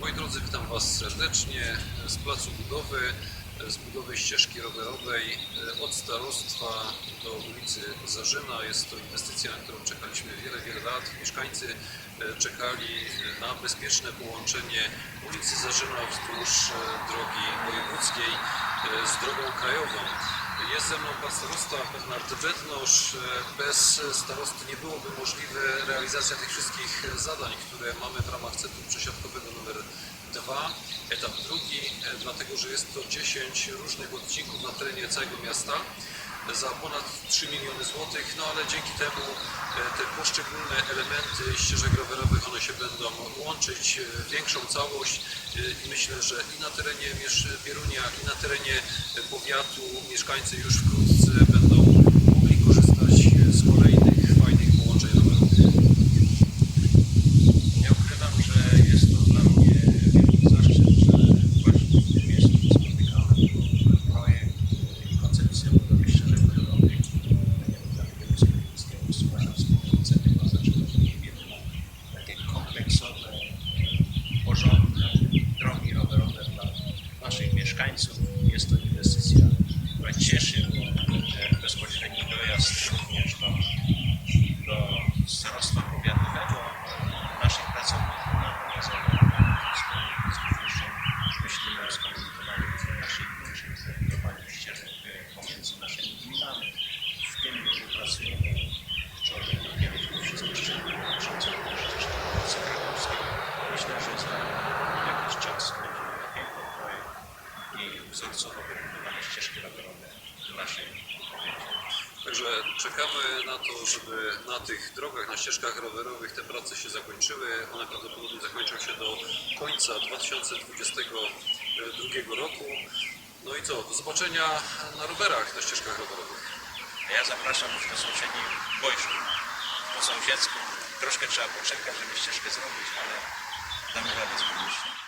Moi drodzy, witam Was serdecznie z placu budowy, z budowy ścieżki rowerowej e, od starostwa do ulicy Zarzyna. Jest to inwestycja, na którą czekaliśmy wiele, wiele lat. Mieszkańcy e, czekali na bezpieczne połączenie ulicy Zarzyna wzdłuż e, drogi wojewódzkiej e, z drogą krajową. Jest ze mną pan starosta Bernard. Bez starosty nie byłoby możliwe realizacja tych wszystkich zadań, które mamy w ramach Centrum Przesiadkowego numer 2, etap drugi, e, dlatego że jest to 10 różnych odcinków na terenie całego miasta za ponad 3 miliony złotych, no ale dzięki temu e, te poszczególne elementy ścieżek rowerowych, one się będą łączyć w większą całość e, i myślę, że i na terenie Bierunia, i na terenie e, powiatu mieszkańcy już wkrótce Także czekamy na to, żeby na tych drogach, na ścieżkach rowerowych te prace się zakończyły. One prawdopodobnie zakończą się do końca 2022 roku. No i co, do zobaczenia na rowerach, na ścieżkach rowerowych. Ja zapraszam już do sąsiedniej Wojszu, po sąsiedzku. Troszkę trzeba poczekać, żeby ścieżkę zrobić, ale damy radę pomysłem.